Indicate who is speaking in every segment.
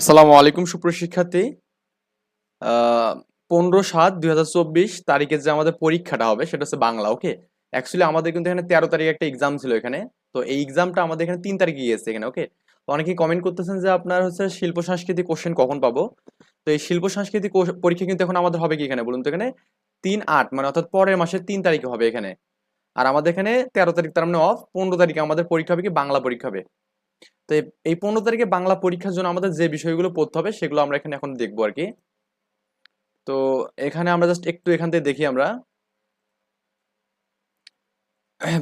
Speaker 1: আসসালামু আলাইকুম সুপ্রশিক্ষার্থী পনেরো সাত দুই হাজার চব্বিশ তারিখে যে আমাদের পরীক্ষাটা হবে সেটা হচ্ছে বাংলা, ওকে? অ্যাকচুয়ালি আমাদের কিন্তু এখানে তেরো তারিখে একটা এক্সাম ছিল এখানে। তো এই এক্সামটা আমাদের এখানে তিন তারিখে গিয়েছে এখানে, ওকে? তো অনেকেই কমেন্ট করতেছেন যে আপনার হচ্ছে শিল্প সংস্কৃতি কোশ্চেন কখন পাবো? তো এই শিল্প সংস্কৃতি কোশ- পরীক্ষা কিন্তু এখন আমাদের হবে কি এখানে বলুন তো এখানে? তিন আট মানে অর্থাৎ পরের মাসের তিন তারিখে হবে এখানে। আর আমাদের এখানে তেরো তারিখ তার মানে অফ পনেরো তারিখে আমাদের পরীক্ষা হবে কি? বাংলা পরীক্ষা হবে। তো এই- পনেরো তারিখে বাংলা পরীক্ষার জন্য আমাদের যে বিষয়গুলো পড়তে হবে, সেগুলো আমরা এখানে এখন দেখব আর কি। তো এখানে আমরা জাস্ট একটু এখান থেকে দেখি আমরা।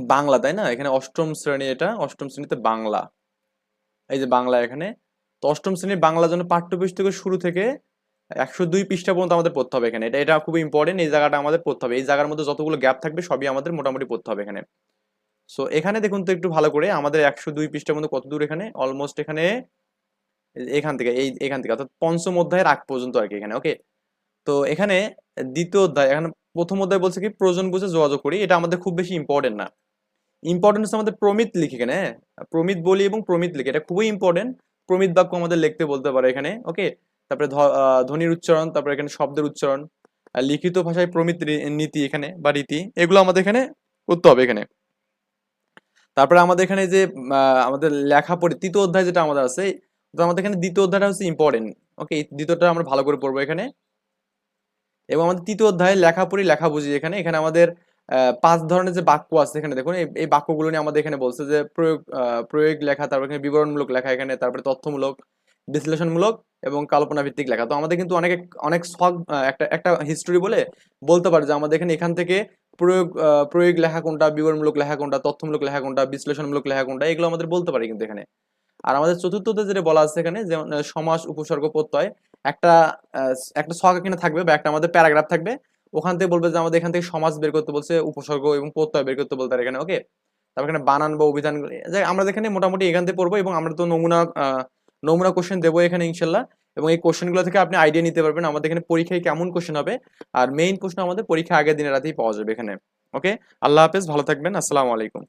Speaker 1: বাংলা, তাই না? এখানে অষ্টম শ্রেণি এটা, অষ্টম শ্রেণীতে বাংলা। এই যে বাংলা এখানে। তো অষ্টম শ্রেণির বাংলার জন্য পাঠ্যপুস্তকের শুরু থেকে একশো দুই পৃষ্ঠা পর্যন্ত আমাদের পড়তে হবে এখানে। এটা এটা খুব ইম্পর্টেন্ট এই জায়গাটা আমাদের পড়তে হবে। এই জায়গার মধ্যে যতগুলো গ্যাপ থাকবে, সবই আমাদের মোটামুটি পড়তে হবে এখানে। সো এখানে দেখুন তো একটু ভালো করে আমাদের একশো দুই পৃষ্ঠার মধ্যে কত দূর এখানে? অলমোস্ট এখানে এখান থেকে, এই এখান থেকে, অর্থাৎ পঞ্চম অধ্যায়ের আগ পর্যন্ত আর কি এখানে ওকে তো এখানে দ্বিতীয় অধ্যায়, এখানে প্রথম অধ্যায় বলছে কি, প্রয়োজন বুঝে যোগাযোগ করি, এটা আমাদের খুব বেশি ইম্পর্টেন্ট না। ইম্পর্টেন্ট হচ্ছে আমাদের প্রমিত লিখি এখানে হ্যাঁ? প্রমিত বলি এবং প্রমিত লিখি, এটা খুবই ইম্পর্টেন্ট প্রমিত বাক্য আমাদের লিখতে বলতে পারে এখানে ওকে তারপরে ধ্বনির উচ্চারণ, তারপরে এখানে শব্দের উচ্চারণ লিখিত ভাষায় প্রমিত নীতি এখানে বা রীতি, এগুলো আমাদের এখানে করতে হবে এখানে। তারপরে আমাদের এখানে যে আমাদের লেখা পড়ি, তৃতীয় অধ্যায় যেটা আমাদের আছে, তো আমাদের এখানে দ্বিতীয় অধ্যায়টা হচ্ছে ইম্পর্টেন্ট ওকে দ্বিতীয়টা আমরা ভালো করে পড়ব এখানে। এবং আমাদের তৃতীয় অধ্যায়ে লেখা পড়ি, লেখা বুঝি এখানে। এখানে আমাদের পাঁচ ধরনের যে বাক্য আছে এখানে, দেখুন, এই বাক্যগুলো নিয়ে আমাদের এখানে বলছে যে, প্রয়োগ প্রয়োগ লেখা, তারপর এখানে বিবরণমূলক লেখা এখানে, তারপরে তথ্যমূলক, বিশ্লেষণমূলক এবং কল্পনা ভিত্তিক লেখা। তো আমাদের কিন্তু অনেক অনেক শখ একটা একটা হিস্টোরি বলে বলতে পারে যে, আমাদের এখানে এখান থেকে প্রয়োগ প্রয়োগ লেখা কোনটা, বিবরণমূলক লেখা কোনটা, তথ্যমূলক লেখা কোনটা, বিশ্লেষণমূলক লেখা কোনটা, এগুলো আমাদের বলতে পারি কিন্তু এখানে। আর আমাদের চতুর্থতে যেটা বলা আছে এখানে, যেমন সমাস, উপসর্গ, প্রত্যয়, একটা একটা ছক এখানে থাকবে বা একটা আমাদের প্যারাগ্রাফ থাকবে। ওখান থেকে বলবে যে আমাদের এখান থেকে সমাজ বের করতে বলছে, উপসর্গ এবং প্রত্যয় বের করতে বলতে পারে এখানে ওকে তারপর এখানে বানান বা অভিধান আমরা এখানে মোটামুটি এখান থেকে পড়ব এবং আমরা তো নমুনা নমুনা কোশ্চেন দেবো এখানে ইনশাল্লাহ। এবং এই কোশ্চেনগুলো থেকে আপনি আইডিয়া নিতে পারবেন আমাদের এখানে পরীক্ষায় কেমন কোশ্চেন হবে। আর মেইন প্রশ্ন আমাদের পরীক্ষা আগের দিনের রাতেই পাওয়া যাবে এখানে। ওকে আল্লাহ হাফেজ, ভালো থাকবেন। আসসালামু আলাইকুম।